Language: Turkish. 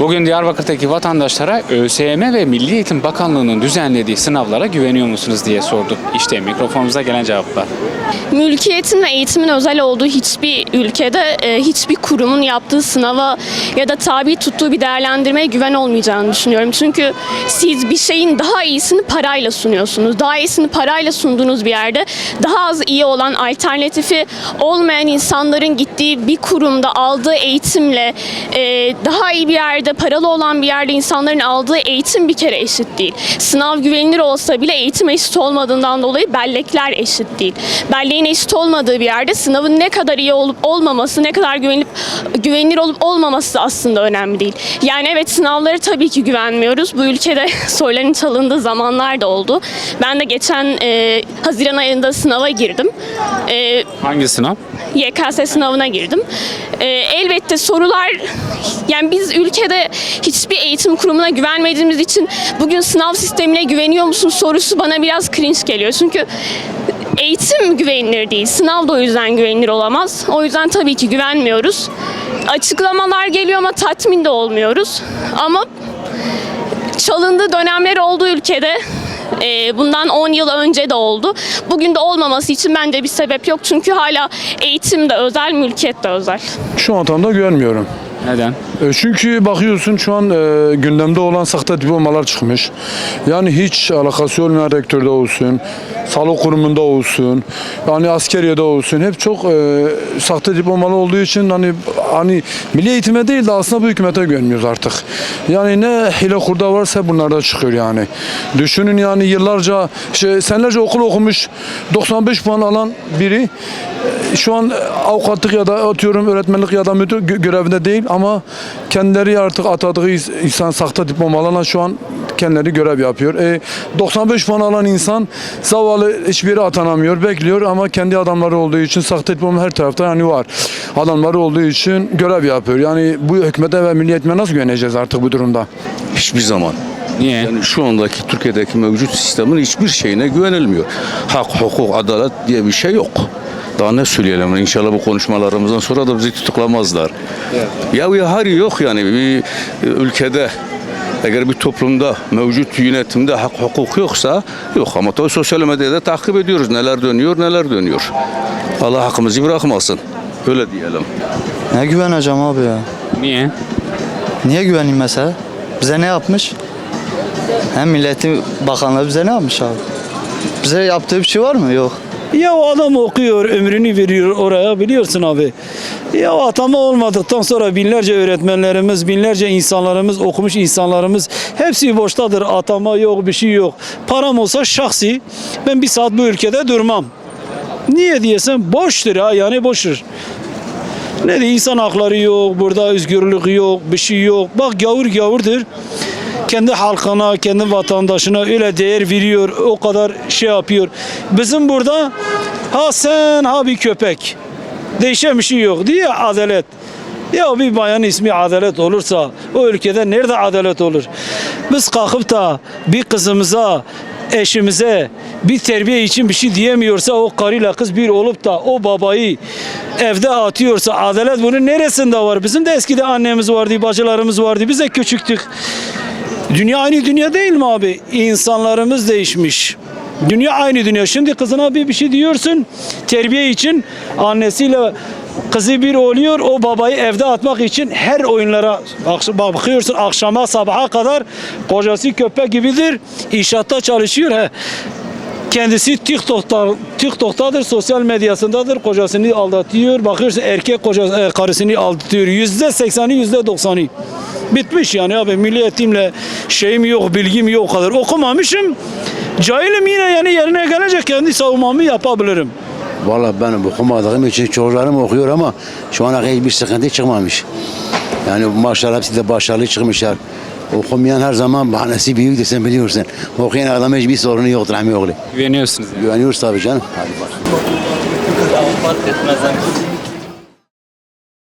Bugün Diyarbakır'daki vatandaşlara ÖSYM ve Milli Eğitim Bakanlığı'nın düzenlediği sınavlara güveniyor musunuz diye sorduk. İşte mikrofonumuza gelen cevaplar. Mülkiyetin ve eğitimin özel olduğu hiçbir ülkede e, hiçbir kurumun yaptığı sınava ya da tabi tuttuğu bir değerlendirmeye güven olmayacağını düşünüyorum. Çünkü siz bir şeyin daha iyisini parayla sunuyorsunuz. Daha iyisini parayla sunduğunuz bir yerde daha az iyi olan alternatifi olmayan insanların gittiği bir kurumda aldığı eğitimle e, daha iyi bir yerde paralı olan bir yerde insanların aldığı eğitim bir kere eşit değil. Sınav güvenilir olsa bile eğitim eşit olmadığından dolayı bellekler eşit değil. Belleğin eşit olmadığı bir yerde sınavın ne kadar iyi olup olmaması, ne kadar güvenilip güvenilir olup olmaması aslında önemli değil. Yani evet sınavlara tabii ki güvenmiyoruz. Bu ülkede soyların çalındığı zamanlar da oldu. Ben de geçen e, Haziran ayında sınava girdim. E, Hangi sınav? YKS sınavına girdim. Ee, elbette sorular yani biz ülkede hiçbir eğitim kurumuna güvenmediğimiz için bugün sınav sistemine güveniyor musun sorusu bana biraz cringe geliyor. Çünkü eğitim güvenilir değil. Sınav da o yüzden güvenilir olamaz. O yüzden tabii ki güvenmiyoruz. Açıklamalar geliyor ama tatmin de olmuyoruz. Ama çalındığı dönemler olduğu ülkede e, bundan 10 yıl önce de oldu. Bugün de olmaması için bence bir sebep yok. Çünkü hala eğitim de özel, mülkiyet de özel. Şu an tam da güvenmiyorum. Neden? E, Çünkü bakıyorsun şu an e, gündemde olan sahte diplomalar çıkmış. Yani hiç alakası olmayan rektörde olsun, sağlık kurumunda olsun, yani askeriyede olsun hep çok e, sahte diplomalı olduğu için hani hani milli eğitime değil de aslında bu hükümete güvenmiyoruz artık. Yani ne hile kurda varsa bunlarda çıkıyor yani. Düşünün yani yıllarca şey, senelerce okul okumuş 95 puan alan biri şu an avukatlık ya da atıyorum öğretmenlik ya da müdür gö- görevinde değil ama kendileri artık atadığı ins- insan sahte diplomalarla şu an kendileri görev yapıyor. E, 95 puan alan insan zavallı hiçbir yere atanamıyor, bekliyor ama kendi adamları olduğu için sahte diploma her tarafta yani var. Adamları olduğu için görev yapıyor. Yani bu hükümete ve milliyetime nasıl güveneceğiz artık bu durumda? Hiçbir zaman. Niye? Yani şu andaki Türkiye'deki mevcut sistemin hiçbir şeyine güvenilmiyor. Hak, hukuk, adalet diye bir şey yok. Daha ne söyleyelim? İnşallah bu konuşmalarımızdan sonra da bizi tutuklamazlar. Ya ya hayır yok yani bir ülkede eğer bir toplumda mevcut yönetimde hak hukuk yoksa yok ama tabii sosyal medyada takip ediyoruz neler dönüyor neler dönüyor. Allah hakkımızı bırakmasın. Öyle diyelim. Ne güveneceğim abi ya? Niye? Niye güveneyim mesela? Bize ne yapmış? Hem milleti bakanlığı bize ne yapmış abi? Bize yaptığı bir şey var mı? Yok. Ya o adam okuyor, ömrünü veriyor oraya biliyorsun abi. Ya atama olmadıktan sonra binlerce öğretmenlerimiz, binlerce insanlarımız, okumuş insanlarımız hepsi boştadır. Atama yok, bir şey yok. Param olsa şahsi ben bir saat bu ülkede durmam. Niye diyesen boştur ha yani boştur. Ne de insan hakları yok, burada özgürlük yok, bir şey yok. Bak gavur gavurdur. Kendi halkına, kendi vatandaşına öyle değer veriyor, o kadar şey yapıyor. Bizim burada ha sen ha bir köpek. Değişen bir şey yok diye adalet. Ya bir bayan ismi adalet olursa o ülkede nerede adalet olur? Biz kalkıp da bir kızımıza, eşimize bir terbiye için bir şey diyemiyorsa o karıyla kız bir olup da o babayı evde atıyorsa adalet bunun neresinde var? Bizim de eskide annemiz vardı, bacılarımız vardı. Biz de küçüktük. Dünya aynı dünya değil mi abi? İnsanlarımız değişmiş. Dünya aynı dünya. Şimdi kızına bir bir şey diyorsun terbiye için annesiyle kızı bir oluyor o babayı evde atmak için her oyunlara bakıyorsun akşama sabaha kadar kocası köpek gibidir inşaatta çalışıyor he. Kendisi TikTok'ta, TikTok'tadır, sosyal medyasındadır. Kocasını aldatıyor. Bakıyorsun erkek kocası, e, karısını aldatıyor. Yüzde sekseni, yüzde doksanı. Bitmiş yani abi. Milli eğitimle şeyim yok, bilgim yok o kadar. Okumamışım. Cahilim yine yani yerine gelecek kendi savunmamı yapabilirim. Valla ben okumadığım için çocuklarım okuyor ama şu ana kadar hiçbir sıkıntı çıkmamış. Yani maşallah hepsi de başarılı çıkmışlar. Okumayan her zaman bahanesi büyüktür sen biliyorsun. Okuyan adama hiçbir sorunu yoktur Hami oğlu. Güveniyorsunuz yani. Güveniyoruz tabii canım. Hadi bak. Fark etmez.